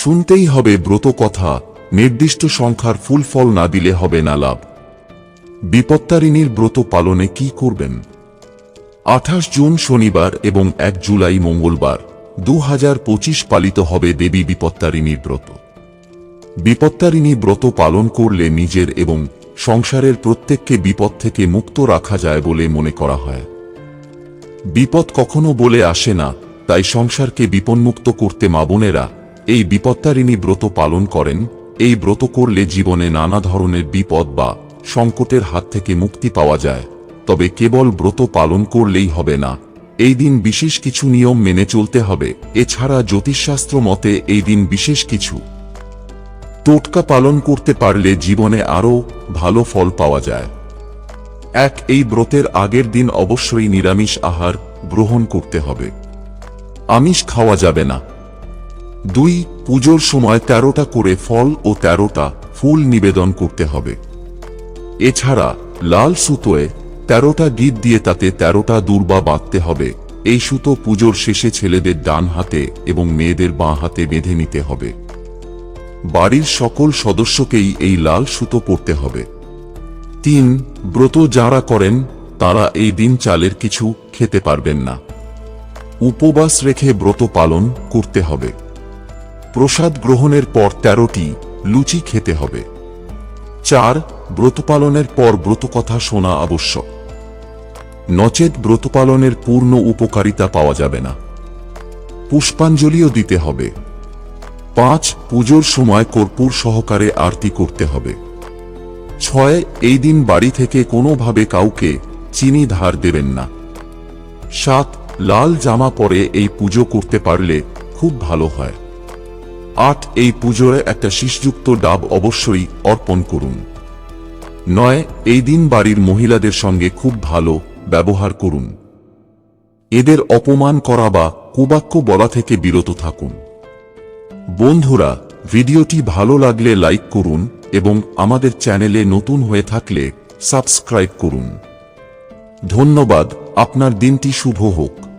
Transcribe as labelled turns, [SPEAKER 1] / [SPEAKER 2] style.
[SPEAKER 1] শুনতেই হবে ব্রত কথা, নির্দিষ্ট সংখ্যার ফুল ফল না দিলে হবে না লাভ। বিপত্তারিণীর ব্রত পালনে কি করবেন? আঠাশ জুন শনিবার এবং এক জুলাই মঙ্গলবার দু পালিত হবে দেবী বিপত্তারিণীর ব্রত। বিপত্তারিণী ব্রত পালন করলে নিজের এবং সংসারের প্রত্যেককে বিপদ থেকে মুক্ত রাখা যায় বলে মনে করা হয়। বিপদ কখনো বলে আসে না, তাই সংসারকে বিপন্মুক্ত করতে মা বোনেরা এই বিপত্তারিণী ব্রত পালন করেন, এই ব্রত করলে জীবনে নানা ধরনের বিপদ বা সংকটের হাত থেকে মুক্তি পাওয়া যায়, তবে কেবল ব্রত পালন করলেই হবে না। এই দিন বিশেষ কিছু নিয়ম মেনে চলতে হবে, এছাড়া জ্যোতিষশাস্ত্র মতে এই দিন বিশেষ কিছু। টোটকা পালন করতে পারলে জীবনে আরও ভালো ফল পাওয়া যায়। এক, এই ব্রতের আগের দিন অবশ্যই নিরামিষ আহার গ্রহণ করতে হবে। আমিষ খাওয়া যাবে না। দুই পুজোর সময় তেরোটা করে ফল ও তেরোটা ফুল নিবেদন করতে হবে। এছাড়া লাল সুতোয় তেরোটা গীত দিয়ে তাতে তেরোটা দুর্বা বাঁধতে হবে। এই সুতো পুজোর শেষে ছেলেদের ডান হাতে এবং মেয়েদের বাঁ হাতে বেঁধে নিতে হবে। বাড়ির সকল সদস্যকেই এই লাল সুতো পরতে হবে। তিন, ব্রত যারা করেন, তারা এই দিন চালের কিছু খেতে পারবেন না। উপবাস রেখে ব্রত পালন করতে হবে। প্রসাদ গ্রহণের পর তেরোটি লুচি খেতে হবে। চার ব্রত পালনের পর ব্রতকথা শোনা আবশ্যক। নচেত ব্রত পালনের পূর্ণ উপকারিতা পাওয়া যাবে না। পুষ্পাঞ্জলিও দিতে হবে। পাঁচ, পুজোর সময় কর্পূর সহকারে আরতি করতে হবে। ছয়, এই দিন বাড়ি থেকে কোনোভাবে কাউকে চিনি ধার দেবেন না। সাত, লাল জামা পরে এই পুজো করতে পারলে খুব ভালো হয়। আট এই পুজোয় একটা শীষযুক্ত ডাব অবশ্যই অর্পণ করুন। নয়, এই দিন বাড়ির মহিলাদের সঙ্গে খুব ভালো ব্যবহার করুন। এদের অপমান করা বা কুবাক্য বলা থেকে বিরত থাকুন। বন্ধুরা, ভিডিওটি ভালো লাগলে লাইক করুন এবং আমাদের চ্যানেলে নতুন হয়ে থাকলে সাবস্ক্রাইব করুন। ধন্যবাদ, আপনার দিনটি শুভ হোক।